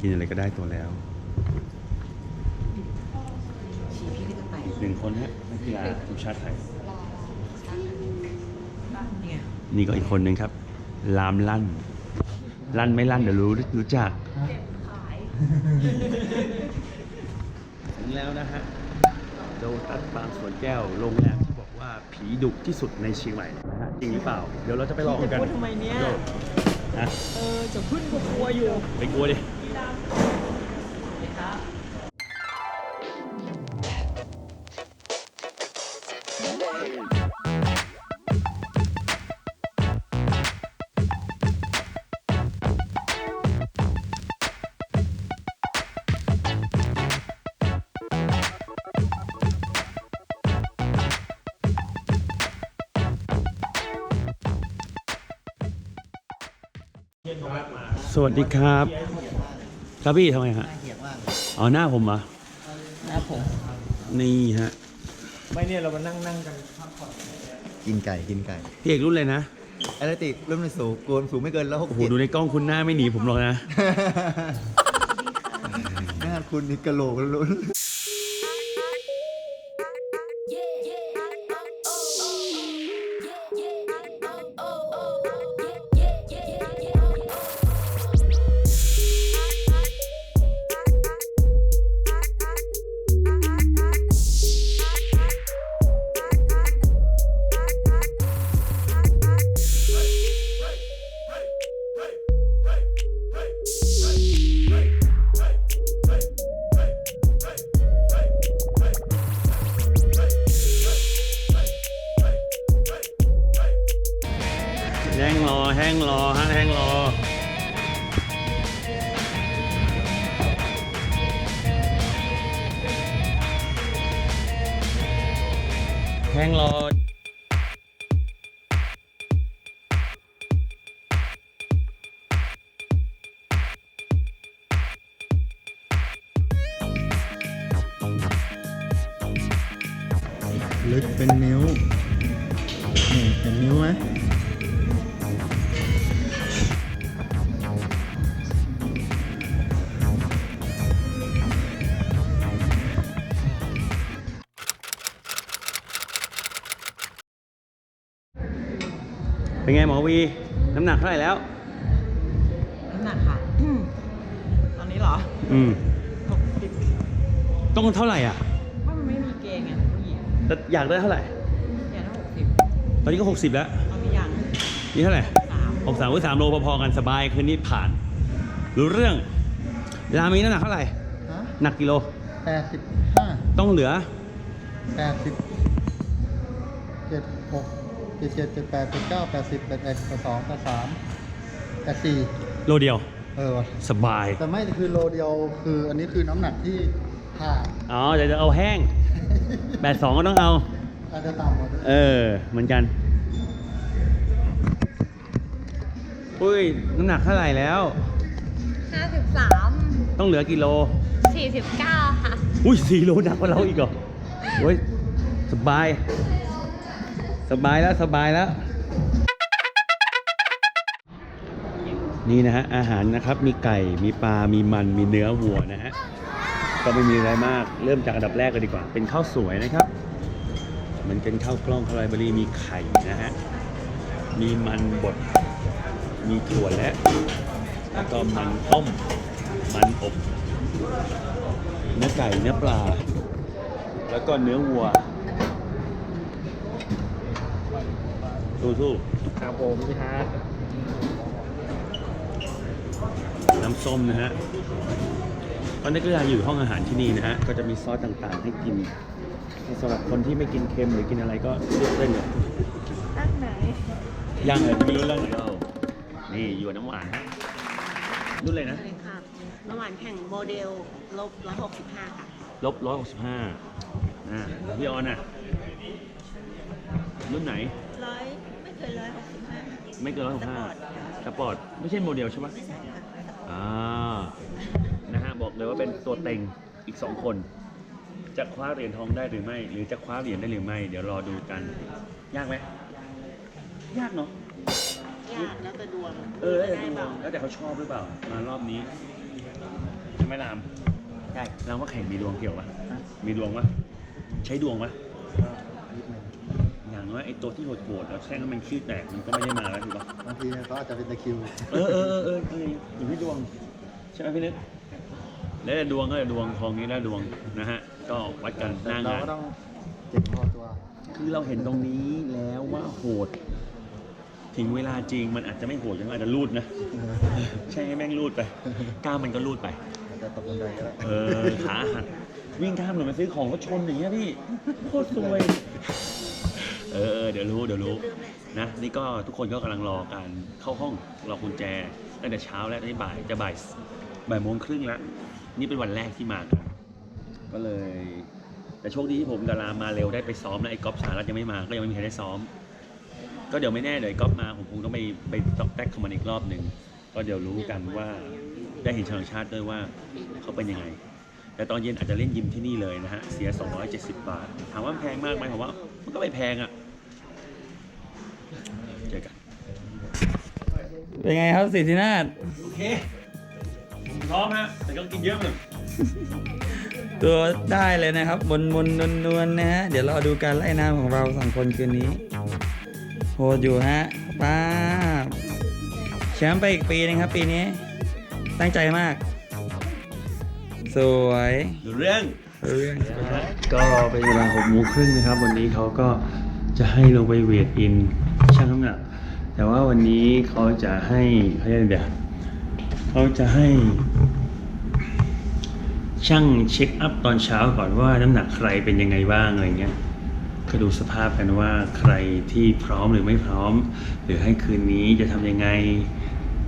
กินอะไรก็ได้ตัวแล้วชีพี่ก็จะไปหนึ่งคนฮะนักกีฬาทีมชาติไทย เนี่ยนี่ก็อีกคนหนึ่งครับ ลามลั่น ลั่นไม่ลั่นเดี๋ยวรู้รู้จัก ถึงแล้วนะฮะโดตัสบางสวนแก้ว โรงแรมที่บอกว่าผีดุที่สุดในเชียงใหม่นะฮะจริงหรือเปล่า เดี๋ยวเราจะไปลองกันพูดทำไมเนี่ย โดนะเออจะพึ่งก็กลัวอยู่ ไปกลัวดิ สวัสดีครับ ครับพี่ทำไมฮะเหี่ยมากอ๋อหน้าผมเหรอนะผมนี่ฮะไม่เนี่ยเรามานั่งนั่งกันกินไก่กินไก่พี่เอกรุ่นเลยนะแอตเลติกรุ่นไม่สูงกวนสูงไม่เกินแล้วหกโอ้โหดูในกล้องคุณหน้าไม่หนีผมหรอกนะหน้าคุณนี่กะโหลกลุ้น แห้งรอลึกเป็นนิ้ว นี่เป็นนิ้วไหม。 เป็นไงหมอวี น้ำหนักเท่าไหร่แล้ว น้ำหนักค่ะ ตอนนี้เหรออืมหกสิบต้องเท่าไหร่อะว่ามันไม่มีเกณฑ์ไงผู้หญิงแต่อยากได้เท่าไหร่ อย่างนั้นหกสิบตอนนี้ก็ 60 แล้ว ตอนนี้ยังนี่เท่าไหร่สามหกสามสามโลพอๆกันสบายคืนนี้ผ่าน รู้เรื่องรามีน้ำหนักเท่าไหร่ ฮะหนักกิโล แปดสิบห้าต้องเหลือ แปดสิบเจ็ดหก เจ็ดเจ็ดเจ็ดแปดเจ็ดเก้าแปดสิบแปดเอ็ดแปดสองแปดสามแปดสี่โลเดียว เออว่ะสบาย แต่ไม่คือโลเดียวคืออันนี้คือน้ำหนักที่ผ่านอ๋อเดี๋ยวจะเอาแห้ง แปดสองก็ต้องเอา อาจจะต่ำกว่าด้วยเออ เหมือนกัน อุ้ย น้ำหนักเท่าไหร่แล้ว ห้าสิบสามต้องเหลือกี่โล สี่สิบเก้าค่ะ อุ้ยสี่โลหนักกว่าเราอีกเหรอโอ้ย สบาย สบายแล้วสบายแล้ว นี่นะฮะอาหารนะครับมีไก่มีปลา มีมันมีเนื้อวัวนะฮะก็ไม่มีอะไรมากเริ่มจากอันดับแรกกันดีกว่า เป็นข้าวสวยนะครับเหมือนกันข้าวกล้องข้ารเบอรี่มีไข่นะฮะมีมันบดมีถั่วและแล้วก็มันต้มมันอบเนื้อไก่เนื้อปลา แล้วก็เนื้อวัว สู้ๆครับผมพี่ฮาร์ดน้ำส้มนะฮะตอนนี้ก็ยังอยู่ห้องอาหารที่นี่นะฮะ ก็จะมีซอสต่างๆ ให้กินสำหรับคนที่ไม่กินเค็มหรือกินอะไรก็เลือกได้เลยตั้งไหนย่างเลยไม่รู้เรื่องไหนเรานี่อยู่กับน้ำหวานฮะรุ่นเลยนะเลยค่ะระหว่างแข่งโมเดลลบร้อยหกสิบห้าค่ะ ลบร้อยหกสิบห้าอ่าพี่ออนอะ รุ่นไหนร้อยไม่ เกินร้อยหกสิบห้าไม่เกินร้อยหกห้าสปอร์ตไม่ใช่โมเดลใช่ไหมไม่ใช่ค่ะอ่านะฮะบอกเลยว่าเป็นตัวเต็งอีกสองคน จะคว้าเหรียญทองได้หรือไม่ หรือจะคว้าเหรียญได้หรือไม่ เดี๋ยวรอดูกัน ยากไหมยากเนาะยากแล้วแต่ดวงเออแล้วแต่ได้ดเปวล่างแล้วแต่เขาชอบหรือเปล่ามารอบนี้ไหมรามใช่รามว่าแข่งมีดวงเกี่ยวปะมีดวงปะใช้ดวงปะนิดหนึ่ง อย่างน้อยไอ้ตัวที่โหดๆแล้วแท่งให้มันขี้แตกมันก็ไม่ได้มาแล้วถูกปะบางทีเขาอาจจะเป็นตะคริวเออเออเออเออเอออยู่ที่ดวงใช่ไหมพี่นึกแล้วแต่ดวงก็แต่ดวงทองนี้แล้วดวงนะฮะก็วัดกันหแต่น้าเรางานก็ต้องเจ็บพอตัว คือเราเห็นตรงนี้แล้วว่าโหด ถึงเวลาจริงมันอาจจะไม่โหดยังอาจจะรูดนะ ใช่ไหมแม่งรูดไปกล้ามมันก็รูดไปอาจจะตกบันไดก็ได้เออขาหักวิ่งข้ามถนนไปซื้อของก็ชนอย่างเงี้ยพี่โคตรซวย เออเออเดี๋ยวรู้เดี๋ยวรู้นะนี่ก็ทุกคนก็กำลังรอการเข้าห้องรอกุญแจตั้งแต่เช้าแล้วตอนนี้บ่ายจะบ่ายบ่ายโมงครึ่งแล้วนี่เป็นวันแรกที่มากันก็เลย แต่โชคดีที่ผมกับรามมาเร็วได้ไปซ้อมแล้วไอ้ก๊อฟสารัตยังไม่มาก็ยังไม่มีใครได้ซ้อม ก็เดี๋ยวไม่แน่เดี๋ยวไอ้ก๊อฟมาผมคงต้องไปไปตอกแตกคอมมันอีกรอบหนึ่งก็เดี๋ยวรู้กันว่าได้เห็นชาวต่างชาติด้วยว่าเขาเป็นยังไงแต่ตอนเย็นอาจจะเล่นยิมที่นี่เลยนะฮะ เสีย 270 บาท ถามว่ามันแพงมากไหมผมว่า มันก็ไม่แพงอะเจอกัน เป็นไงครับสิทธินาถโอเคผมพร้อมฮะแต่ก็กินเยอะเหมือนตัวได้เลยนะครับบนบนนวลนวลๆนะฮะ เดี๋ยวเราดูการไล่น้ำของเราสองคนคืนนี้โหดอยู่ฮะป้าบแชมป์ไปอีกปีนึงครับ ปีนี้ ตั้งใจมาก สวย ดูเรื่องเรื่อง ก็เป็นเวลาหกโมงครึ่งนะครับ วันนี้เขาก็จะให้ลงไปเวทอินชั่งน้ำหนัก แต่ว่าวันนี้เขาจะให้เขาเรียกอะเดี๋ยวเขาจะให้ช่างเช็คอัพตอนเช้าก่อนว่าน้ำหนักใครเป็นยังไงบ้างอะไรเงี้ยก็ดูสภาพกันว่าใครที่พร้อมหรือไม่พร้อม หรือให้คืนนี้จะทำยังไง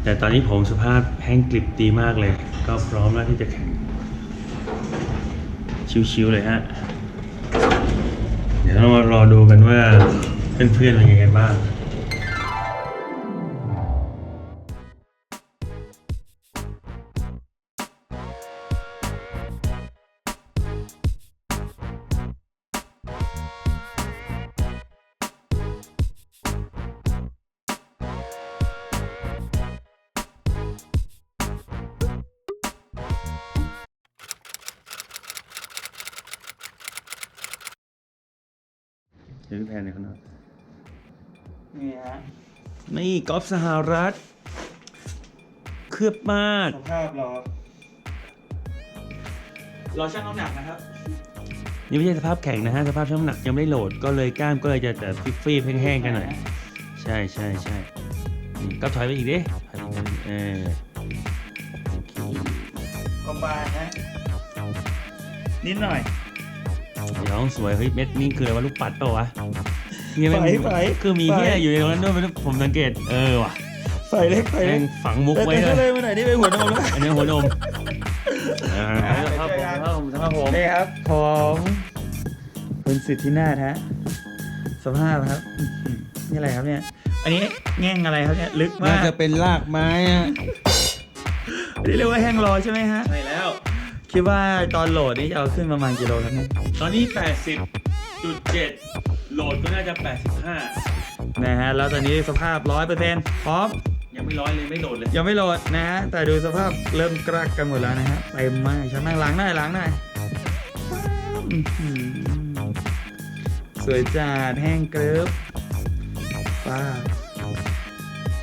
แต่ตอนนี้ผมสภาพแห้งกลิบดีมากเลย ก็พร้อมแล้วที่จะแข่ง ชิวๆเลยฮะ เดี๋ยวเรามารอดูกันว่าเพื่อนๆเป็นยังไงบ้าง เดี๋ยวพี่แพนในข้างนอกนี่ฮะนี่กอล์ฟสหรัฐ เคลือบมาก สภาพรอรอชั่งน้ำหนักนะครับ นี่ไม่ใช่สภาพแข็งนะฮะ สภาพช่างน้ำหนักยังไม่ได้โหลด ก็เลยกล้ามก็เลยจะแต่ฟิฟๆแห้งๆกันหน่อย ใช่ใช่ใช่นี่ก็ถอยไปอีกดิถอยไปอีกนิดเออโอเค คอมบายฮะนิดหน่อย เดี๋ยวสวยเฮ้ยเม็ดนี่คืออะไรวะลูกปัดเปล่าวะเฮียแม่งไฟไฟคือมีไฟเฮียอยู่ในตรงนั้นด้วยไม่รู้ผมสังเกตเออว่ะใส่เล็กใส่เล็แม่กงฝังมุกแต่ไว้แต่เลก็เลยยมาไหนนี่เป็นหัวนมแล้วอันนี้หัวนมอ่าสภาพผมสภาพผมสภาพผมนี่ครับของคุณสิทธินาถฮะสภาพครับอื้อหือนี่อะไรครับเนี่ย อันนี้แง่งอะไรครับเนี่ยลึกมาน่ากจะเป็นรากไม้อะอันนี้เรียกว่าแห้งรอใช่ไหมฮะ ใช่แล้ว คิดว่าตอนโหลดนี่จะเอาขึ้นประมาณกิโลครับเนี่ยตอนนี้ 80.7 โหลดก็น่าจะ 85 นะฮะแล้วตอนนี้สภาพร้อยเปอร์เซ็นต์พร้อม ยังไม่ร้อยเลยไม่โหลดเลย ยังไม่โหลดนะฮะแต่ดูสภาพเริ่มกรักกันหมดแล้วนะฮะเต็มมากฉันนั่งล้างหน้าล้างหน้าอื้อหือสวยจัดแห้งเกริบป้า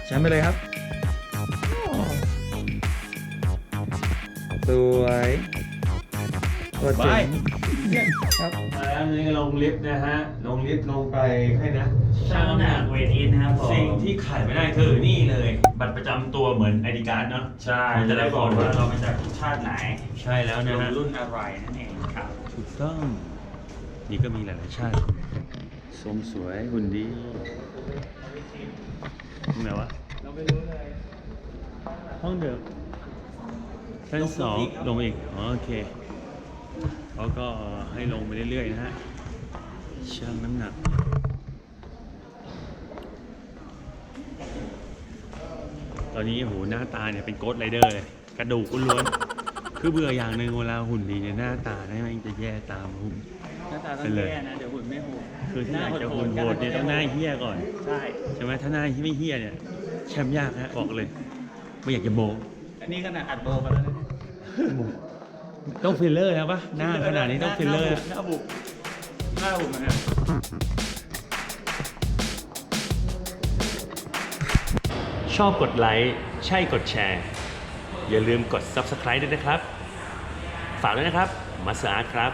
ฉันไปเลยครับ สวยตัวเจ๋งครับมาแล้วนี่ก็ลงลิฟต์นะฮะ ลงลิฟต์ลงไปให้นะ ช่างน้ำหนักเวทอินนะครับผมสิ่งที่ขาดไม่ได้คือนี่เลย บัตรประจำตัวเหมือนไอดีการ์ดเนาะใช่จะได้บอกว่าเรามาจากชาติไหนใช่แล้วนะฮะ รุ่นอะไรนั่นเองครับ ถูกต้อง นี่ก็มีหลายๆชาติทรงสวยหุ่นดีตรงไหนวะ เราไม่รู้เลย ห้องเดิม ชั้นสองลงไปอีกอ๋อโอเคเขาก็ให้ลงไปเรื่อยๆนะฮะชั่งน้ำหนักตอนนี้โหหน้าตาเนี่ยเป็นโกดไรเดอร์เลยกระดูกล้วนๆคือเบื่ออย่างหนึ่งเวลาหุ่นดีเนี่ยหน้าตาเนี่ยมันจะแย่ตามหุ่น หน้าตาต้อเป็นงเลยแย่นะเดี๋ยวหุ่นไม่โหดคือถ้าอยากจะหุ่นโหดเนี่ยต้องหน้าเฮี้ยก่อน ใช่ ใช่ไหมถ้าหน้าที่ไม่เฮี้ยเนี่ยแชมป์ยากฮะบอกเลย ไม่อยากจะโม อันนี้ขนาดอัดโบมาแล้วนะต้องฟิลเลอร์แล้วปะหน้าขนาดนี้ต้องฟิลเลอร์หน้าบุกหน้าบุกนะฮะชอบกดไลค์ใช่กดแชร์ อย่าลืมกด Subscribe ด้วยนะครับ ฝากด้วยนะครับ มาสอาร์ตครับ